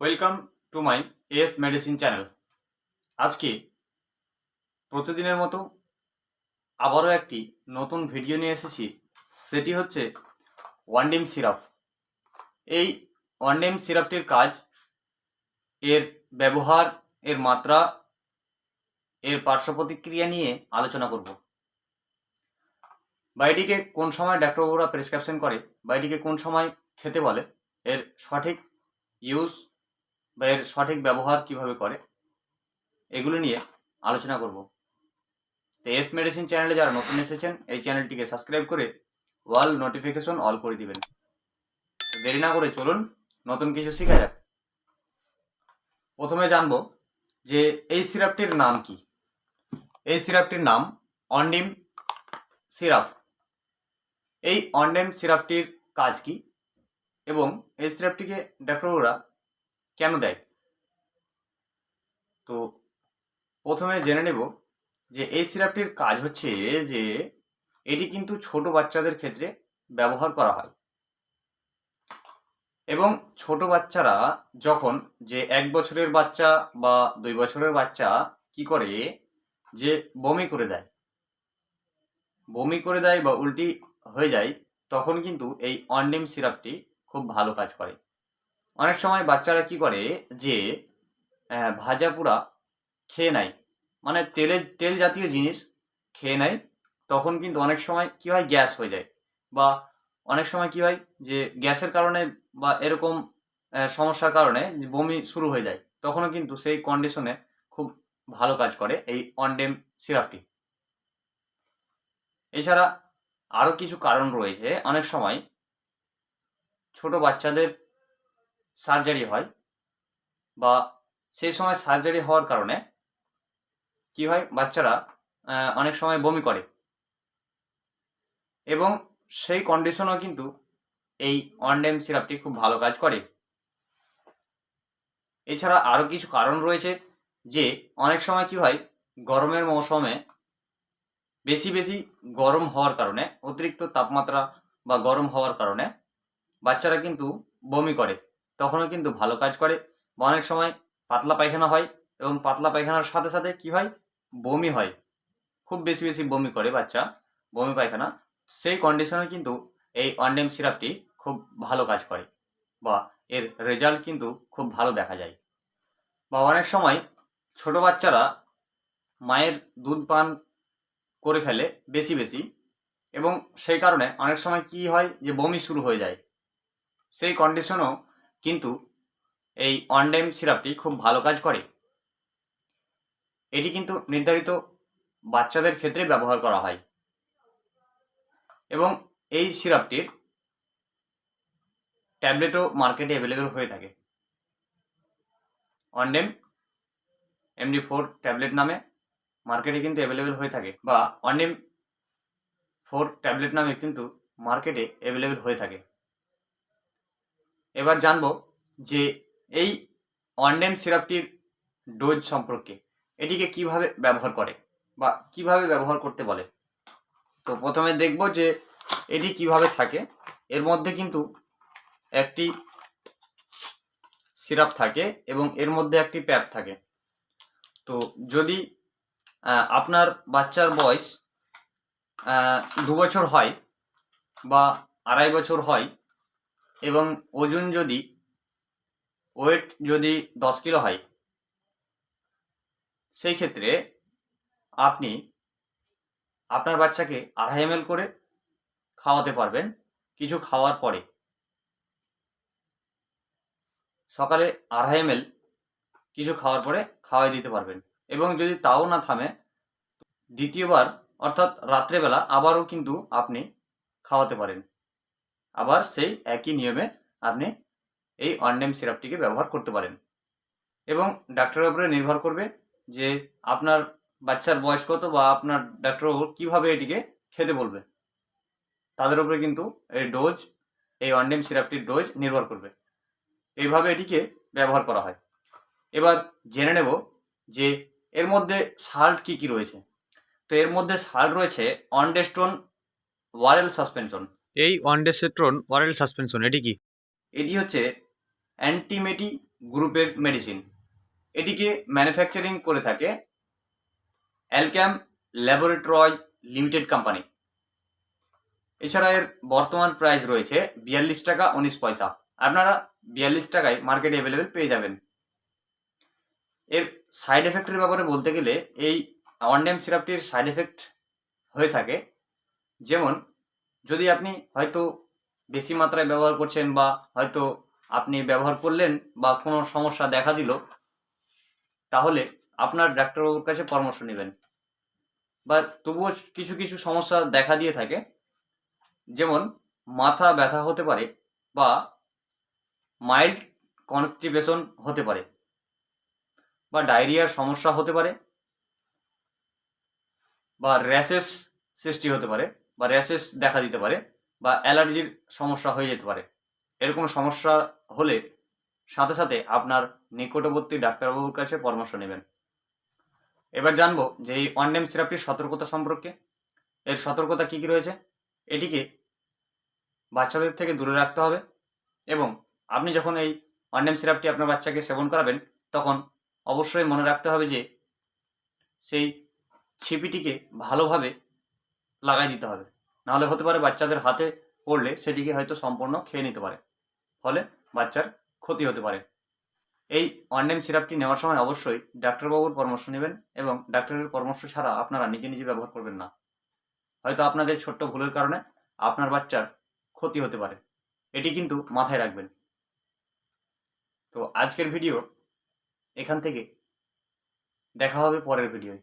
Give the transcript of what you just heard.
Welcome to my S medicine channel. আজকে প্রতিদিনের মতো আবারও একটি নতুন ভিডিও নিয়ে এসেছি। সেটি হচ্ছে ওয়ানডিম সিরাপ। এই ওয়ানডিম সিরাপটির কাজ, এর ব্যবহার, এর মাত্রা, এর পার্শ্ব প্রতিক্রিয়া নিয়ে আলোচনা করব। বা এটিকে কোন সময় ডাক্তারবাবুরা প্রেসক্রিপশন করে বা এটিকে কোন সময় খেতে বলে, এর সঠিক ইউজ বা এর সঠিক ব্যবহার কীভাবে করে, এগুলো নিয়ে আলোচনা করব। তো এস মেডিসিন চ্যানেলে যারা নতুন এসেছেন, এই চ্যানেলটিকে সাবস্ক্রাইব করে ওয়াল নোটিফিকেশন অল করে দিবেন। দেরি না করে চলুন, নতুন কিছু শেখা যাক। প্রথমে জানব যে এই সিরাপটির নাম কি। এই সিরাপটির নাম অন্ডিম সিরাপ। এই অন্ডেম সিরাপটির কাজ কি এবং এই সিরাপটিকে ডাক্তারবাবুরা কেন দেয়? তো প্রথমে জেনে নেব যে এই সিরাপটির কাজ হচ্ছে যে এটি কিন্তু ছোট বাচ্চাদের ক্ষেত্রে ব্যবহার করা হয়। এবং ছোট বাচ্চারা যখন যে এক বছরের বাচ্চা বা দুই বছরের বাচ্চা কি করে? যে বমি করে দেয়। বমি করে দেয় বা উল্টি হয়ে যায়, তখন কিন্তু এই অনডিম সিরাপটি খুব ভালো কাজ করে। অনেক সময় বাচ্চারা কি করে যে ভাজা পোড়া খেয়ে নেয়। মানে তেলের তেল জাতীয় জিনিস খেয়ে নেয়। তখন কিন্তু অনেক সময় কি হয়, গ্যাস হয়ে যায়। বা অনেক সময় কি হয় যে, গ্যাসের কারণে বা এরকম সমস্যার কারণে বমি শুরু হয়ে যায়। তখনও কিন্তু সেই কন্ডিশনে খুব ভালো কাজ করে এই অনডেম সিরাপটি এছাড়া আরও কিছু কারণ রয়েছে। অনেক সময় ছোট বাচ্চাদের সার্জারি হয় বা সেই সময় সার্জারি হওয়ার কারণে কি হয়? বাচ্চারা অনেক সময় বমি করে। এবং সেই কন্ডিশনও কিন্তু এই অনডেম সিরাপটি খুব ভালো কাজ করে। এছাড়া আরও কিছু কারণ রয়েছে যে, অনেক সময় কি হয়? গরমের মৌসুমে বেশি বেশি গরম হওয়ার কারণে, অতিরিক্ত তাপমাত্রা বা গরম হওয়ার কারণে বাচ্চারা কিন্তু বমি করে। তখনও কিন্তু ভালো কাজ করে। বা অনেক সময় পাতলা পায়খানা হয় এবং পাতলা পায়খানার সাথে সাথে কি হয়? বমি হয়। খুব বেশি বেশি বমি করে বাচ্চা, বমি পায়খানা। সেই কন্ডিশনে কিন্তু এই অনডেম সিরাপটি খুব ভালো কাজ করে বা এর রেজাল্ট কিন্তু খুব ভালো দেখা যায়। বা অনেক সময় ছোট বাচ্চারা মায়ের দুধ পান করে ফেলে বেশি বেশি এবং সেই কারণে অনেক সময় কি হয়? যে বমি শুরু হয়ে যায়। সেই কন্ডিশনও কিন্তু এই অনডেম সিরাপটি খুব ভালো কাজ করে। এটি কিন্তু নির্ধারিত বাচ্চাদের ক্ষেত্রে ব্যবহার করা হয়। এবং এই সিরাপটির ট্যাবলেটও মার্কেটে অ্যাভেলেবেল হয়ে থাকে। অনডেম এমডি ফোর ট্যাবলেট নামে মার্কেটে কিন্তু অ্যাভেলেবেল হয়ে থাকে বা অনডেম ফোর ট্যাবলেট নামে কিন্তু মার্কেটে অ্যাভেলেবেল হয়ে থাকে। এবার জানব যে এই অনডেম সিরাপটির ডোজ সম্পর্কে এটিকে কীভাবে ব্যবহার করে বা কীভাবে ব্যবহার করতে বলে। তো প্রথমে দেখব যে এটি কীভাবে থাকে। এর মধ্যে কিন্তু একটি সিরাপ থাকে এবং এর মধ্যে একটি প্যাপ থাকে। তো যদি আপনার বাচ্চার বয়স দু বছর হয় বা আড়াই বছর হয় এবং ওজন যদি ওয়েট যদি দশ কিলো হয়, সেই ক্ষেত্রে আপনি আপনার বাচ্চাকে আড়াই এম করে খাওয়াতে পারবেন। কিছু খাওয়ার পরে। সকালে আড়াই এম কিছু খাওয়ার পরে খাওয়াই দিতে পারবেন। এবং যদি তাও না থামে, দ্বিতীয়বার অর্থাৎ রাত্রেবেলা আবারও কিন্তু আপনি খাওয়াতে পারেন। আবার সেই একই নিয়মে আপনি এই অনডেম সিরাপটিকে ব্যবহার করতে পারেন। এবং ডাক্তারের উপরে নির্ভর করবে যে আপনার বাচ্চার বয়স কত বা আপনার ডাক্তারবাবু কীভাবে এটিকে খেতে বলবে। তাদের উপরে কিন্তু এই ডোজ, এই অনডেম সিরাপটির ডোজ নির্ভর করবে। এইভাবে এটিকে ব্যবহার করা হয়। এবার জেনে নেব যে এর মধ্যে সাল্ট কি কি রয়েছে। তো এর মধ্যে সাল্ট রয়েছে অনডেস্টোন ওয়ারেল সাসপেনশন। এই ওয়ানডেসেট্রন ওয়ারেল সাসপেনশন এটি কি? এটি হচ্ছে অ্যান্টিমেটি গ্রুপের মেডিসিন এটিকে ম্যানুফ্যাকচারিং করে থাকে অ্যালক্যাম ল্যাবরেটরি লিমিটেড কোম্পানি এছাড়া এর বর্তমান প্রাইস রয়েছে বিয়াল্লিশ টাকা উনিশ পয়সা। আপনারা বিয়াল্লিশ টাকায় মার্কেটে অ্যাভেলেবেল পেয়ে যাবেন। এর সাইড এফেক্টের ব্যাপারে বলতে গেলে এই ওয়ানডেম সিরাপটির সাইড এফেক্ট হয়ে থাকে। যেমন যদি আপনি হয়তো বেশি মাত্রায় ব্যবহার করছেন বা হয়তো আপনি ব্যবহার করলেন বা কোনো সমস্যা দেখা দিল, তাহলে আপনার ডাক্তারবাবুর কাছে পরামর্শ নেবেন। বা তবুও কিছু কিছু সমস্যা দেখা দিয়ে থাকে, যেমন মাথা ব্যথা হতে পারে বা মাইল্ড কনস্টিপেশন হতে পারে বা ডায়রিয়ার সমস্যা হতে পারে বা র্যাশেস সৃষ্টি হতে পারে। বা র্যাশেস দেখা দিতে পারে বা অ্যালার্জির সমস্যা হয়ে যেতে পারে। এরকম সমস্যা হলে সাথে সাথে আপনার নিকটবর্তী ডাক্তারবাবুর কাছে পরামর্শ নেবেন। এবার জানব যে এই ওয়ানডেম সিরাপটির সতর্কতা সম্পর্কে। এর সতর্কতা কী কী রয়েছে? এটিকে বাচ্চাদের থেকে দূরে রাখতে হবে এবং আপনি যখন এই ওয়ানডেম সিরাপটি আপনার বাচ্চাকে সেবন করাবেন, তখন অবশ্যই মনে রাখতে হবে যে সেই ছিপিটিকে ভালোভাবে লাগাই দিতে হবে। নাহলে হতে পারে বাচ্চাদের হাতে পড়লে সেটিকে হয়তো সম্পূর্ণ খেয়ে নিতে পারে। ফলে বাচ্চার ক্ষতি হতে পারে। এই ওয়ানডেম সিরাপটি নেওয়ার সময় অবশ্যই ডাক্তারবাবুর পরামর্শ নেবেন এবং ডাক্তারের পরামর্শ ছাড়া আপনারা নিজে নিজে ব্যবহার করবেন না। হয়তো আপনাদের ছোট্ট ভুলের কারণে আপনার বাচ্চার ক্ষতি হতে পারে। এটি কিন্তু মাথায় রাখবেন। তো আজকের ভিডিও এখান থেকে। দেখা হবে পরের ভিডিওয়।